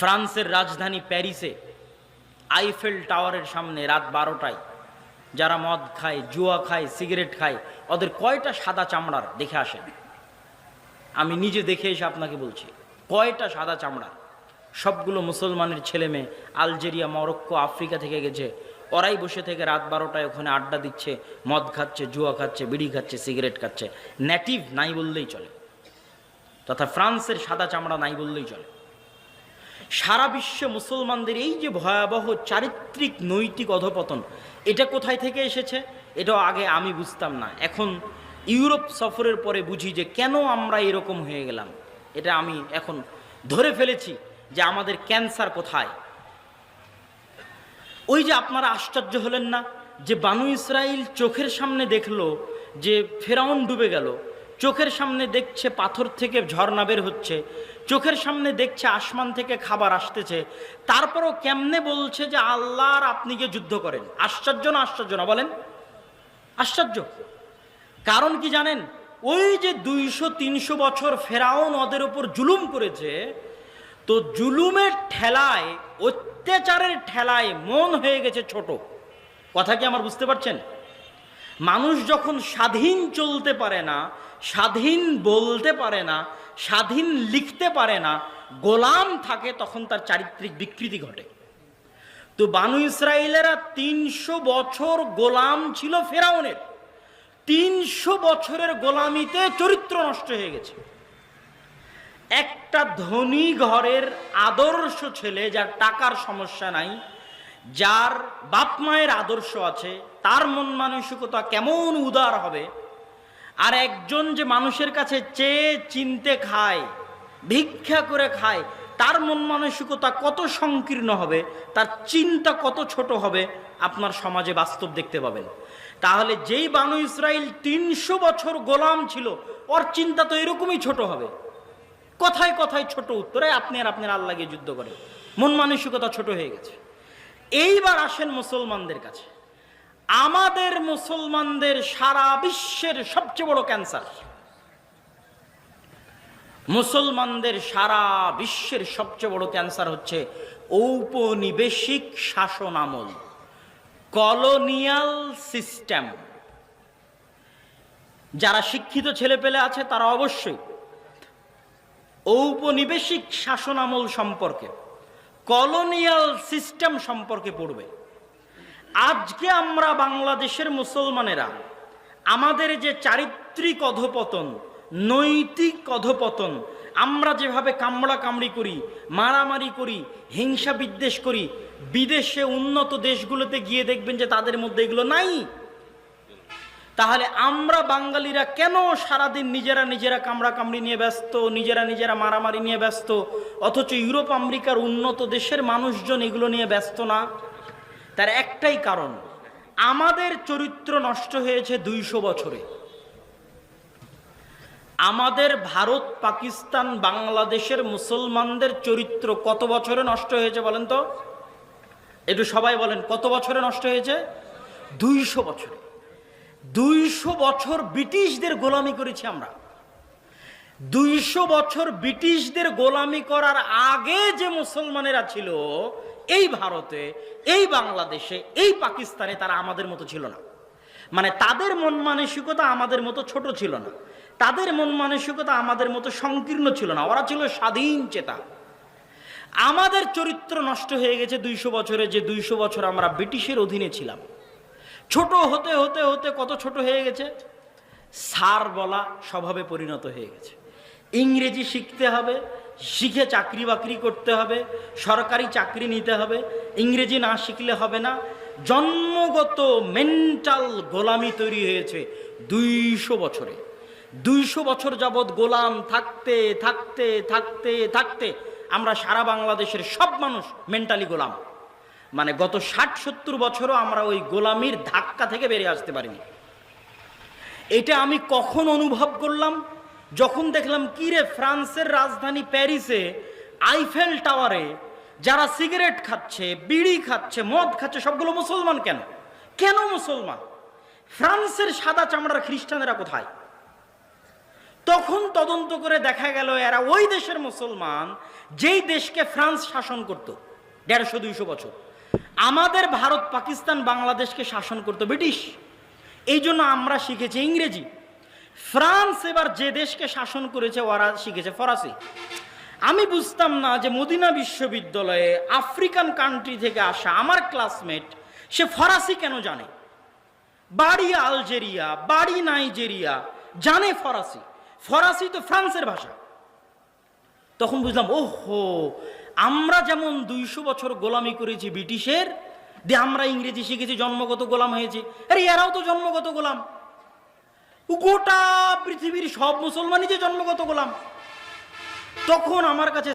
ফ্রান্সের রাজধানী প্যারিসে আইফেল টাওয়ারের সামনে রাত বারোটায় যারা মদ খায়, জুয়া খায়, সিগারেট খায়, ওদের কয়টা সাদা চামড়ার দেখে আসেন? আমি নিজে দেখে এসে আপনাকে বলছি, কয়টা সাদা চামড়ার? সবগুলো মুসলমানের ছেলে মেয়ে, আলজেরিয়া, মরক্কো, আফ্রিকা থেকে গেছে। ওরাই বসে থেকে রাত বারোটায় ওখানে আড্ডা দিচ্ছে, মদ খাচ্ছে, জুয়া খাচ্ছে, বিড়ি খাচ্ছে, সিগারেট খাচ্ছে। নেটিভ নাই বললেই চলে, তথা ফ্রান্সের সাদা চামড়া নাই বললেই চলে। সারা বিশ্বে মুসলমানদের এই যে ভয়াবহ চারিত্রিক নৈতিক অধপতন, এটা কোথায় থেকে এসেছে? এটাও আগে আমি বুঝতাম না। এখন ইউরোপ সফরের পরে বুঝি যে কেন আমরা এরকম হয়ে গেলাম। এটা আমি এখন ধরে ফেলেছি যে আমাদের ক্যান্সার কোথায়। ওই যে আপনারা আশ্চর্য হলেন না যে বানু ইসরাইল চোখের সামনে দেখল যে ফেরাউন ডুবে গেল, চোখের সামনে দেখছে পাথর থেকে ঝর্ণা বের হচ্ছে চোখের সামনে দেখছে, আসমান থেকে খাবার আসতেছে। তারপরও কেমনে বলছে যে আল্লাহর আপনি গিয়ে যুদ্ধ করেন। আশ্চর্য না আশ্চর্য না, বলেন। আশ্চর্য। কারণ কি জানেন? ওই যে দুইশো, তিনশো বছর ফেরাউন ওদের উপর জুলুম করেছে, তো জুলুমের ঠেলায়, অত্যাচারের ঠেলায় মন হয়ে গেছে ছোট। কথা কি আমার বুঝতে পারছেন? মানুষ যখন স্বাধীন চলতে পারে না, স্বাধীন বলতে পারে না স্বাধীন লিখতে পারে না, গোলাম থাকে তখন তার চারিত্রিক বিকৃতি ঘটে। তো বানু ইসরায়েলেরা তিনশো বছর গোলাম ছিল ফেরাউনের। তিনশো বছরের গোলামিতে চরিত্র নষ্ট হয়ে গেছে। একটা ধনী ঘরের আদর্শ ছেলে যার টাকার সমস্যা নাই, যার বাপ মায়ের আদর্শ আছে, তার মন মানসিকতা কেমন উদার হবে আর একজন যে মানুষের কাছে চেয়ে চিনতে খায়, ভিক্ষা করে খায়, তার মন মানসিকতা কত সংকীর্ণ হবে, তার চিন্তা কত ছোট হবে, আপনার সমাজে বাস্তব দেখতে পাবেন। তাহলে যেই বানু ইসরায়েল তিনশো বছর গোলাম ছিল, ওর চিন্তা তো এরকমই ছোট হবে। কথায় কথায় ছোট উত্তরে আপনি আর আপনার আল্লাহ গিয়ে যুদ্ধ করে মন মানসিকতা ছোট হয়ে গেছে। এইবার আসেন মুসলমানদের কাছে। আমাদের মুসলমানদের সারা বিশ্বের সবচেয়ে বড় ক্যান্সার। মুসলমানদের সারা বিশ্বের সবচেয়ে বড় ক্যান্সার হচ্ছে ঔপনিবেশিক শাসন আমল, কলোনিয়াল সিস্টেম। যারা শিক্ষিত ছেলেপেলে আছে, তারা অবশ্যই ঔপনিবেশিক শাসন আমল সম্পর্কে, কলোনিয়াল সিস্টেম সম্পর্কে পড়বে। আজকে আমরা বাংলাদেশের মুসলমানেরা আমাদের যে চারিত্রিক অধপতন, নৈতিক অধপতন, আমরা যেভাবে কামড়া কামড়ি করি, মারামারি করি, হিংসা বিদ্বেষ করি, বিদেশে উন্নত দেশগুলোতে গিয়ে দেখবেন যে তাদের মধ্যে এগুলো নাই। তাহলে আমরা বাঙালিরা কেন সারাদিন নিজেরা নিজেরা কামড়া কামড়ি নিয়ে ব্যস্ত, নিজেরা নিজেরা মারামারি নিয়ে ব্যস্ত, অথচ ইউরোপ, আমেরিকার উন্নত দেশের মানুষজন এগুলো নিয়ে ব্যস্ত না? তার একটাই কারণ, আমাদের চরিত্র নষ্ট হয়েছে দুইশো বছরে। আমাদের ভারত, পাকিস্তান, বাংলাদেশের মুসলমানদের চরিত্র কত বছরে নষ্ট হয়েছে বলেন তো? একটু সবাই বলেন, কত বছরে নষ্ট হয়েছে? দুইশো বছরে। দুইশো বছর ব্রিটিশদের গোলামি করেছি আমরা। দুইশো বছর ব্রিটিশদের গোলামি করার আগে যে মুসলমানেরা ছিল, এই ভারতে, এই বাংলাদেশে, এই পাকিস্তানে তারা আমাদের মতো ছিল না। মানে তাদের মন মানসিকতা আমাদের মতো ছোট ছিল না। তাদের মন মানসিকতা আমাদের মতো সংকীর্ণ ছিল না। ওরা ছিল স্বাধীন চেতা। আমাদের চরিত্র নষ্ট হয়ে গেছে দুইশো বছরে যে দুইশো বছর আমরা ব্রিটিশের অধীনে ছিলাম। ছোট হতে হতে হতে কত ছোট হয়ে গেছে? সার বলা স্বভাবে পরিণত হয়ে গেছে। ইংরেজি শিখতে হবে, শিখে চাকরি বাকরি করতে হবে, সরকারি চাকরি নিতে হবে, ইংরেজি না শিখলে হবে না। জন্মগত মেন্টাল গোলামি তৈরি হয়েছে দুইশো বছরে। দুইশো বছর যাবৎ গোলাম থাকতে থাকতে থাকতে থাকতে আমরা সারা বাংলাদেশের সব মানুষ মেন্টালি গোলাম। মানে গত ষাট, সত্তর বছরও আমরা ওই গোলামির ধাক্কা থেকে বেরিয়ে আসতে পারিনি। এটা আমি কখন অনুভব করলাম? যখন দেখলাম, কি রে, ফ্রান্সের রাজধানী প্যারিসে, আইফেল টাওয়ারে যারা সিগারেট খাচ্ছে, বিড়ি খাচ্ছে, মদ খাচ্ছে, সবগুলো মুসলমান কেন? কেন মুসলমান? ফ্রান্সের সাদা চামড়ার খ্রিস্টানেরা কোথায়? তখন তদন্ত করে দেখা গেল, এরা ওই দেশের মুসলমান যেই দেশকে ফ্রান্স শাসন করত, দেড়শো দুইশো বছর। আমাদের ভারত, পাকিস্তান, বাংলাদেশকে শাসন করতো ব্রিটিশ। এই জন্য আমরা শিখেছি ইংরেজি। ফ্রান্স এবার যে দেশকে শাসন করেছে, ওরা শিখেছে ফরাসি। আমি বুঝতাম না যে মদিনা বিশ্ববিদ্যালয়ে আফ্রিকান কান্ট্রি থেকে আসা আমার ক্লাসমেট সে ফরাসি কেন জানে? বাড়ি আলজেরিয়া, বাড়ি নাইজেরিয়া, জানে ফরাসি। ফরাসি তো ফ্রান্সের ভাষা। তখন বুঝলাম, ওহো, আমরা যেমন দুইশো বছর গোলামি করেছি ব্রিটিশের দিয়ে আমরা ইংরেজি শিখেছি, জন্মগত গোলাম হয়েছে। আরে এরাও তো জন্মগত গোলাম। গোটা পৃথিবীর সব মুসলমানই যে জন্মগত গোলাম তখন আমার কাছে